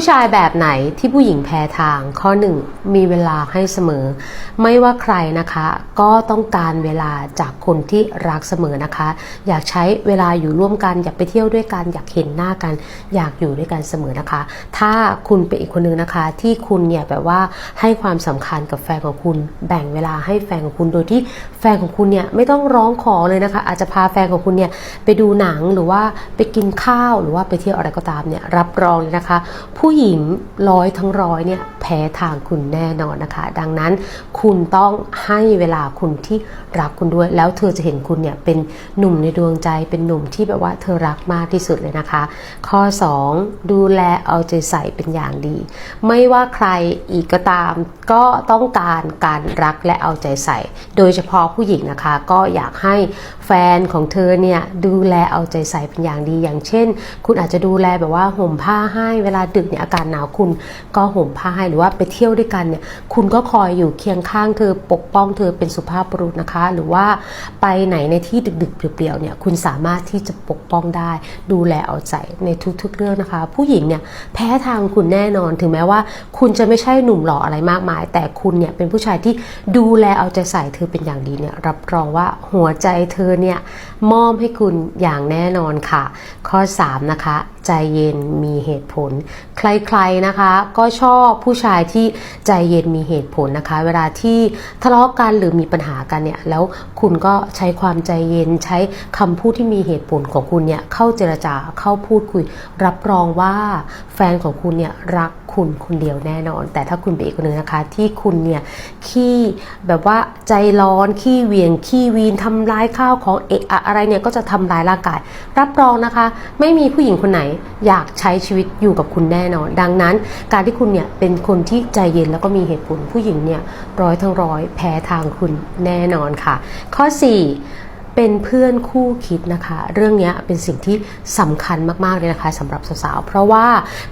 ผู้ชายแบบไหนที่ผู้หญิงแพ้ทาง ข้อ 1 มีเวลาให้เสมอ ไม่ว่าใครนะคะ ก็ต้องการเวลาจากคนที่รักเสมอนะคะ อยากใช้เวลาอยู่ร่วมกัน อยากไปเที่ยวด้วยกัน อยากเห็นหน้ากัน อยากอยู่ด้วยกันเสมอนะคะ ถ้าคุณเป็นอีกคนนึงนะคะ ที่คุณเนี่ยแบบว่าให้ความสำคัญกับแฟนของคุณ แบ่งเวลาให้แฟนของคุณ โดยที่แฟนของคุณเนี่ยไม่ต้องร้องขอเลยนะคะ อาจจะพาแฟนของคุณเนี่ยไปดูหนังหรือว่าไปกินข้าวหรือว่าไปเที่ยวอะไรก็ตามเนี่ยรับรองเลยนะคะผูู้้หญิงร้อยทั้งร้อยเนี่ยแพ้ทางคุณแน่นอนนะคะ ดังนั้นคุณต้องให้เวลาคุณที่รักคุณด้วย แล้วเธอจะเห็นคุณเนี่ยเป็นหนุ่มในดวงใจเป็นหนุ่มที่แบบว่าเธอรักมากที่สุดเลยนะคะ ข้อ 2 ดูแลเอาใจใส่เป็นอย่างดี ไม่ว่าใครอีกก็ตามก็ต้องการการรักและเอาใจใส่ โดยเฉพาะผู้หญิงนะคะ ก็อยากให้แฟนของเธอเนี่ยดูแลเอาใจใส่เป็นอย่างดี อย่างเช่น คุณอาจจะดูแลแบบว่าห่มผ้าให้เวลาดึกเนี่ยอากาศหนาวคุณก็ห่มผ้าให้หรือว่าไปเที่ยวด้วยกันเนี่ยคุณก็คอยอยู่เคียงข้างเธอปกป้องเธอเป็นสุภาพบุรุษนะคะ หรือว่าไปไหนในที่ดึกๆเปลี่ยวๆเนี่ยคุณสามารถที่จะปกป้องได้ ดูแลเอาใจในทุกๆเรื่องนะคะ ผู้หญิงเนี่ยแพ้ทางคุณแน่นอนถึงแม้ว่า คุณจะไม่ใช่หนุ่มหล่ออะไรมากมาย แต่คุณเนี่ยเป็นผู้ชายที่ดูแลเอาใจใส่เธอเป็นอย่างดีเนี่ยรับรองว่าหัวใจเธอเนี่ยมอบให้คุณอย่างแน่นอนค่ะ ข้อ 3 นะคะ ใจเย็นมีเหตุผล ใครๆนะคะ ก็ชอบผู้ชายที่ใจเย็นมีเหตุผลนะคะ เวลาที่ทะเลาะกันหรือมีปัญหากันเนี่ยแล้วคุณก็ใช้ความใจเย็นใช้คำพูดที่มีเหตุผลของคุณเนี่ยเข้าเจรจาเข้าพูดคุย รับรองว่าแฟนของคุณเนี่ยรักคุณคนเดียวแน่นอน แต่ถ้าคุณเป็นอีกคนหนึงนะคะ ที่คุณเนี่ยขี้แบบว่าใจร้อนขี้เวียงขี้วีนทำร้ายข้าวของเอะอะอะไรเนี่ยก็จะทำร้ายร่างกาย รับรองนะคะ ไม่มีผู้หญิงคนไหนอยากใช้ชีวิตอยู่กับคุณแน่นอน ดังนั้นการที่คุณเนี่ยเป็นคนที่ใจเย็นแล้วก็มีเหตุผลผู้หญิงเนี่ยร้อยทั้งร้อยแพ้ทางคุณแน่นอนค่ะ ข้อ 4 เป็นเพื่อนคู่คิดนะคะ เรื่องนี้เป็นสิ่งที่สำคัญมากๆเลยนะคะสำหรับสาวๆเพราะว่า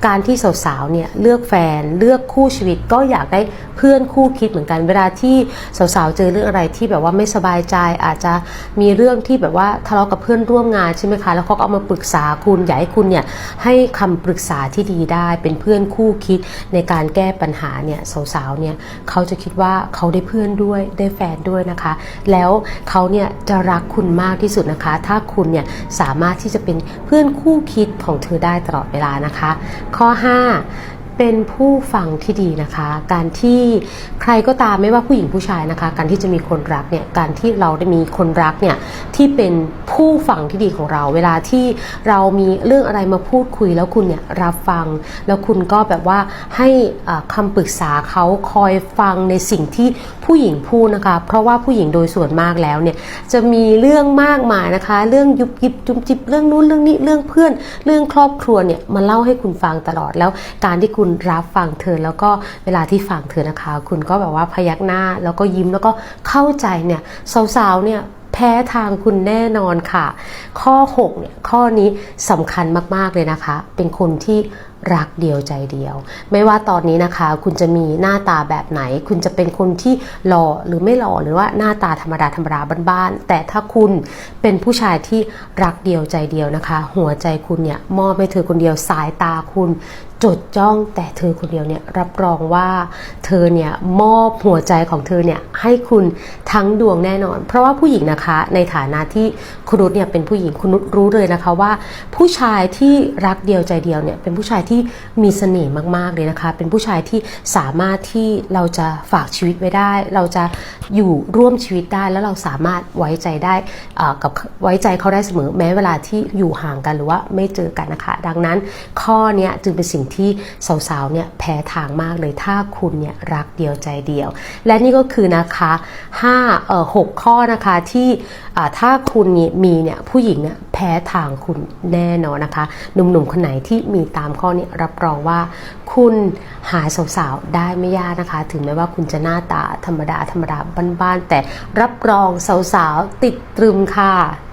การที่สาวๆเนี่ยเลือกแฟนเลือกคู่ชีวิตก็อยากได้เพื่อนคู่คิดเหมือนกัน เวลาที่สาวๆเจอเรื่องอะไรที่แบบว่าไม่สบายใจ อาจจะมีเรื่องที่แบบว่าทะเลาะกับเพื่อนร่วมงานใช่ไหมคะแล้วเขาก็เอามาปรึกษาคุณอยากให้คุณเนี่ยให้คำปรึกษาที่ดีได้เป็นเพื่อนคู่คิดในการแก้ปัญหาเนี่ยสาวๆเนี่ยเขาจะคิดว่าเขาได้เพื่อนด้วยได้แฟนด้วยนะคะ แล้วเขาเนี่ยจะรักคุณมากที่สุดนะคะ ถ้าคุณเนี่ยสามารถที่จะเป็นเพื่อนคู่คิดของเธอได้ตลอดเวลานะคะ ข้อ 5 เป็นผู้ฟังที่ดีนะคะ การที่ใครก็ตามไม่ว่าผู้หญิงผู้ชายนะคะ การที่จะมีคนรักเนี่ยการที่เราได้มีคนรักเนี่ยที่เป็นผู้ฟังที่ดีของเรา เวลาที่เรามีเรื่องอะไรมาพูดคุย แล้วคุณเนี่ยรับฟัง แล้วคุณก็แบบว่าให้อ่าคำปรึกษาเขาคอยฟังในสิ่งที่ผู้หญิงพูดนะคะ เพราะว่าผู้หญิงโดยส่วนมากแล้วเนี่ยจะมีเรื่องมากมายนะคะ เรื่องยุบยิบจุบจิบเรื่องนู้นเรื่องนี้เรื่องเพื่อน เรื่องครอบครัวเนี่ยมาเล่าให้คุณฟังตลอดแล้วการที่คุณรับฟังเธอ แล้วก็เวลาที่ฟังเธอนะคะ คุณก็แบบว่าพยักหน้าแล้วก็ยิ้มแล้วก็เข้าใจเนี่ยสาวๆเนี่ยแพ้ทางคุณแน่นอนค่ะ ข้อ 6 เนี่ย ข้อนี้สำคัญมาก ๆ เลยนะคะ เป็นคนที่ รักเดียวใจเดียว ไม่ว่าตอนนี้นะคะ คุณจะมีหน้าตาแบบไหน คุณจะเป็นคนที่หล่อหรือไม่หล่อหรือว่าหน้าตาธรรมดาธรรมดาบ้านๆแต่ถ้าคุณเป็นผู้ชายที่รักเดียวใจเดียวนะคะ หัวใจคุณเนี่ยมอบให้เธอคนเดียวสายตาคุณจดจ้องแต่เธอคนเดียวเนี่ยรับรองว่าเธอเนี่ยมอบหัวใจของเธอเนี่ยให้คุณทั้งดวงแน่นอน เพราะว่าผู้หญิงนะคะในฐานะที่คุณนุชเนี่ยเป็นผู้หญิงคุณนุชรู้เลยนะคะว่า ผู้ชายที่รักเดียวใจเดียวเนี่ยเป็นผู้ชายที่มีเสน่ห์มากๆเลยนะคะ เป็นผู้ชายที่สามารถที่เราจะฝากชีวิตไว้ได้ เราจะอยู่ร่วมชีวิตได้ แล้วเราสามารถไว้ใจได้กับไว้ใจเขาได้เสมอแม้เวลาที่อยู่ห่างกันหรือว่าไม่เจอกันนะคะ ดังนั้นข้อนี้จึงเป็นสิ่งที่สาวๆเนี่ยแพ้ทางมากเลยถ้าคุณเนี่ยรักเดียวใจเดียว และนี่ก็คือนะคะ5เอ่อ6ข้อนะคะที่ถ้าคุณมีเนี่ยผู้หญิงเนี่ยแพ้ทางคุณแน่นอนนะคะ หนุ่มๆคนไหนที่มีตามข้อนี้รับรองว่า คุณหาสาวๆได้ไม่ยากนะคะ ถึงแม้ว่าคุณจะหน้าตาธรรมดาธรรมดาบ้านๆแต่รับรองสาวๆติดตรึมค่ะ